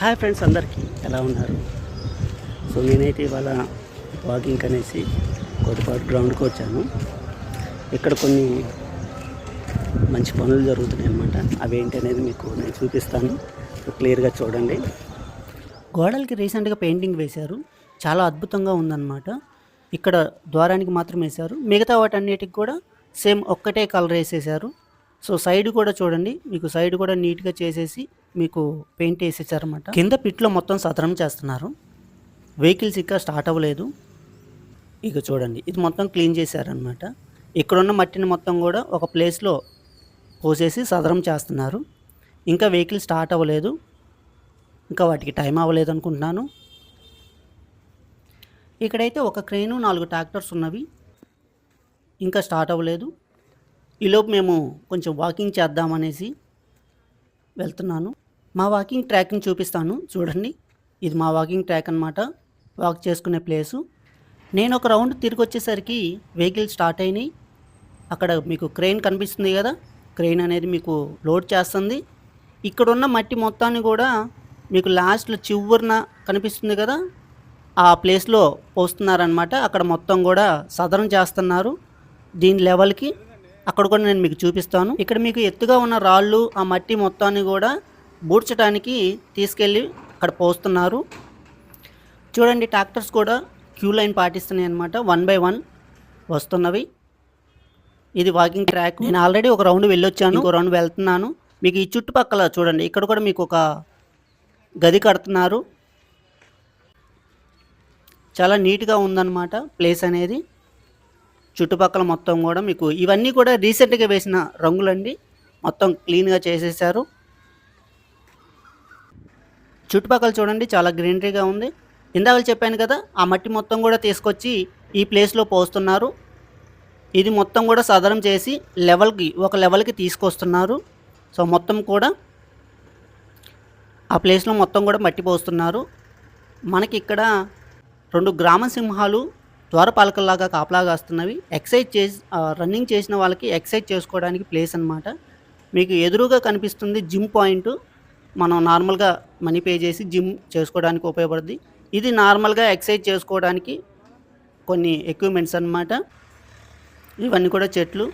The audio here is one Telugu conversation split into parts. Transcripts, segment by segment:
హాయ్ ఫ్రెండ్స్ అందరికీ ఎలా ఉన్నారు? సో నేనైతే ఇవాళ వాకింగ్ అనేసి కొద్దిపాటు గ్రౌండ్కి వచ్చాను. ఇక్కడ కొన్ని మంచి పనులు జరుగుతున్నాయి అన్నమాట. అవి ఏంటి అనేది మీకు నేను చూపిస్తాను. క్లియర్గా చూడండి. గోడలకి రీసెంట్గా పెయింటింగ్ వేశారు. చాలా అద్భుతంగా ఉందన్నమాట. ఇక్కడ ద్వారానికి మాత్రం వేశారు. మిగతా వాటన్నిటికి కూడా సేమ్ ఒక్కటే కలర్ వేసేసారు సో సైడ్ కూడా చూడండి. మీకు సైడ్ కూడా నీట్గా చేసేసి మీకు పెయింట్ వేసేసారన్నమాట. కింద పిట్లో మొత్తం సదరం చేస్తున్నారు. వెహికల్స్ ఇంకా స్టార్ట్ అవ్వలేదు. ఇక చూడండి ఇది మొత్తం క్లీన్ చేశారనమాట ఇక్కడున్న మట్టిని మొత్తం కూడా ఒక ప్లేస్లో పోసేసి సదరం చేస్తున్నారు. ఇంకా వెహికల్ స్టార్ట్ అవ్వలేదు. ఇంకా వాటికి టైం అవ్వలేదు అనుకుంటున్నాను. ఇక్కడైతే ఒక క్రెయిన్ నాలుగు ట్రాక్టర్స్ ఉన్నవి. ఇంకా స్టార్ట్ అవ్వలేదు. ఈలోపు మేము కొంచెం వాకింగ్ చేద్దామనేసి వెళ్తున్నాను. మా వాకింగ్ ట్రాక్ని చూపిస్తాను. చూడండి. ఇది మా వాకింగ్ ట్రాక్ అనమాట వాక్ చేసుకునే ప్లేసు నేను ఒక రౌండ్ తిరిగి వచ్చేసరికి వెహికల్ స్టార్ట్ అయినాయి. అక్కడ మీకు క్రెయిన్ కనిపిస్తుంది కదా? క్రెయిన్ అనేది మీకు లోడ్ చేస్తుంది. ఇక్కడ ఉన్న మట్టి మొత్తాన్ని కూడా మీకు లాస్ట్లో చివరిన కనిపిస్తుంది కదా? ఆ ప్లేస్లో పోస్తున్నారనమాట అక్కడ మొత్తం కూడా సదరం చేస్తున్నారు. దీని లెవెల్కి అక్కడ కూడా నేను మీకు చూపిస్తాను. ఇక్కడ మీకు ఎత్తుగా ఉన్న రాళ్ళు ఆ మట్టి మొత్తాన్ని కూడా బూడ్చడానికి తీసుకెళ్ళి అక్కడ పోస్తున్నారు. చూడండి ట్రాక్టర్స్ కూడా క్యూ లైన్ పాటిస్తున్నాయి అనమాట వన్ బై వన్ వస్తున్నవి. ఇది వాకింగ్ ట్రాక్. నేను ఆల్రెడీ ఒక రౌండ్ వెళ్ళొచ్చాను ఒక రౌండ్ వెళ్తున్నాను. మీకు ఈ చుట్టుపక్కల చూడండి ఇక్కడ కూడా మీకు ఒక గది కడుతున్నారు. చాలా నీట్గా ఉందన్నమాట ప్లేస్ అనేది. చుట్టుపక్కల మొత్తం కూడా మీకు ఇవన్నీ కూడా రీసెంట్గా వేసిన రంగులండి. మొత్తం క్లీన్గా చేసేసారు. చుట్టుపక్కల చూడండి చాలా గ్రీనరీగా ఉంది. ఇందాక చెప్పాను కదా ఆ మట్టి మొత్తం కూడా తీసుకొచ్చి ఈ ప్లేస్లో పోస్తున్నారు. ఇది మొత్తం కూడా సదరం చేసి లెవెల్కి ఒక లెవెల్కి తీసుకొస్తున్నారు. సో మొత్తం కూడా ఆ ప్లేస్లో మొత్తం కూడా మట్టి పోస్తున్నారు. మనకి ఇక్కడ రెండు గ్రామ సింహాలు ద్వారపాలకల్లాగా కాపలాగా వస్తున్నవి. ఎక్సైజ్ చేసి రన్నింగ్ చేసిన వాళ్ళకి ఎక్సైజ్ చేసుకోవడానికి ప్లేస్ అన్నమాట. మీకు ఎదురుగా కనిపిస్తుంది జిమ్ పాయింట్ మనం నార్మల్గా మనీ పే చేసి జిమ్ చేసుకోవడానికి ఉపయోగపడుద్ది. ఇది నార్మల్గా ఎక్సైజ్ చేసుకోవడానికి కొన్ని ఎక్విప్మెంట్స్ అన్నమాట. ఇవన్నీ కూడా చెట్లు.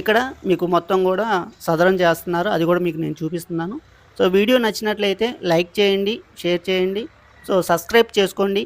ఇక్కడ మీకు మొత్తం కూడా సదరం చేస్తున్నారు. అది కూడా మీకు నేను చూపిస్తున్నాను. సో వీడియో నచ్చినట్లయితే లైక్ చేయండి షేర్ చేయండి. సో సబ్స్క్రైబ్ చేసుకోండి.